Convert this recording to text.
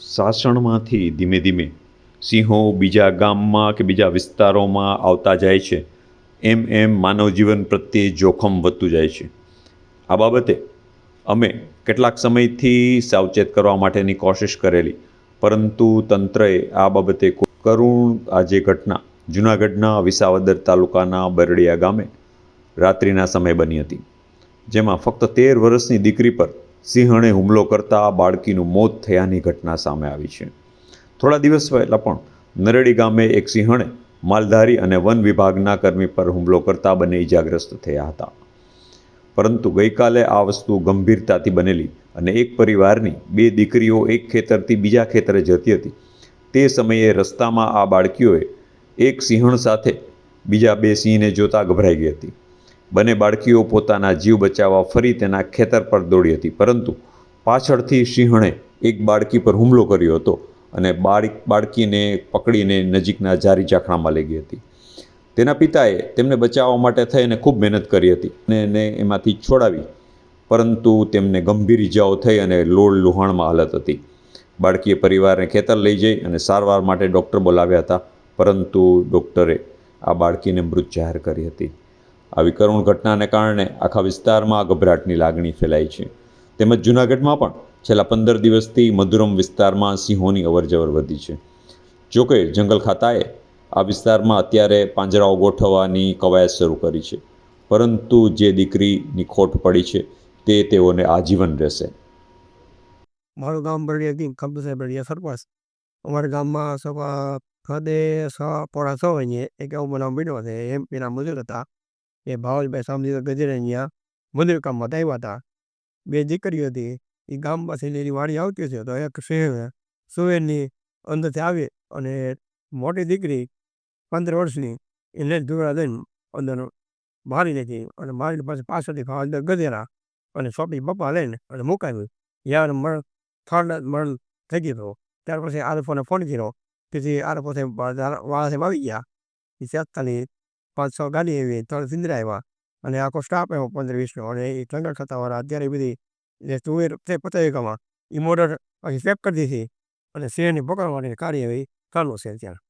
સાસણમાંથી ધીમે ધીમે સિંહો બીજા ગામમાં કે બીજા વિસ્તારોમાં આવતા જાય છે. એમ એમ માનવ જીવન પ્રત્યે જોખમ વધતું જાય છે. આ બાબતે અમે કેટલાક સમયથી સાવચેત કરવા માટેની કોશિશ કરેલી, પરંતુ તંત્રએ આ બાબતે કરુણ આ જે ઘટના જૂનાગઢના વિસાવદર તાલુકાના બરડિયા ગામે રાત્રિના સમયે બની હતી, જેમાં ફક્ત તેર વર્ષની દીકરી પર સિંહણે હુમલો કરતા બાળકીનું મોત થયાની ઘટના સામે આવી છે. થોડા દિવસ પહેલાં પણ નરેડી ગામે એક સિંહણે માલધારી અને વન વિભાગના કર્મી પર હુમલો કરતા બંને ઇજાગ્રસ્ત થયા હતા. પરંતુ ગઈકાલે આ વસ્તુ ગંભીરતાથી બનેલી અને એક પરિવારની બે દીકરીઓ એક ખેતરથી બીજા ખેતરે જતી હતી. તે સમયે રસ્તામાં આ બાળકીઓએ એક સિંહણ સાથે બીજા બે સિંહને જોતા ગભરાઈ ગઈ હતી. બંને બાળકીઓ પોતાના જીવ બચાવવા ફરી તેના ખેતર પર દોડી હતી. પરંતુ પાછળથી સિંહણે એક બાળકી પર હુમલો કર્યો હતો અને બાળક, બાળકીને પકડીને નજીકના જારી ચાખણામાં લઈ ગઈ હતી. તેના પિતાએ તેમને બચાવવા માટે થઈને ખૂબ મહેનત કરી હતી અને એને એમાંથી છોડાવી, પરંતુ તેમને ગંભીર ઇજાઓ થઈ અને લોળ લુહાણમાં હાલત હતી. બાળકીએ પરિવારને ખેતર લઈ જઈ અને સારવાર માટે ડૉક્ટર બોલાવ્યા હતા, પરંતુ ડૉક્ટરે આ બાળકીને મૃત જાહેર કરી હતી. આવી કરુણ ઘટનાને કારણે આખા વિસ્તારમાં ગભરાટની લાગણી ફેલાઈ છે. તેમજ જૂનાગઢમાં પણ છેલ્લા પંદર દિવસથી મધુરમ વિસ્તારમાં સિંહોની અવરજવર વધી છે. જોકે જંગલ ખાતાએ આ વિસ્તારમાં અત્યારે પાંજરાઓ ગોઠવવાની કવાયત શરૂ કરી છે. પરંતુ જે દીકરીની ખોટ પડી છે તે તેઓને આજીવન રહેશે. મારું ગામ બરડિયા ખબર ખંભસાઈ બળિયા સરપંચ. અમારા ગામમાં સવા ખાતે છ પોણા છ વાગે એક એવો બનાવ બન્યો છે. એમપીના મજૂર હતા. એ ભાવલભાઈ સામજી ગજેરિયા મંદિર કામમાં આવ્યા હતા. બે દીકરીઓ હતી, એ ગામ પાસે એની વાડી આવતી હતી તો એક સિંહ સુવેરની અંદરથી આવી અને મોટી દીકરી પંદર વર્ષની, એને દોરા દઈને અંદર મારી લીધી અને મારીને પછી પાછળથી અંદર ગજેરા અને સોપી બપ્પા લઈને અને મુકાવ્યું. યાર મરણ થર્ડ મરણ થઈ ગયો હતો. ત્યાર પછી આરફોને ફોન કર્યો. તેથી આરફો વાળા સાહેબ આવી ગયા. એ તાત્કાલિક પાંચ છ ગાડી આવી ત્રણ સિંદરા આવ્યા અને આખો સ્ટાફ આવ્યો પંદર વીસનો અને એ જંગલ ખાતાવાળા અત્યારે બધી જે તુવેર તે પતાવી એ મોટર સેફ કરી દીધી અને શેરની પકડવાની કાર્યવાહી ચાલુ છે અત્યારે.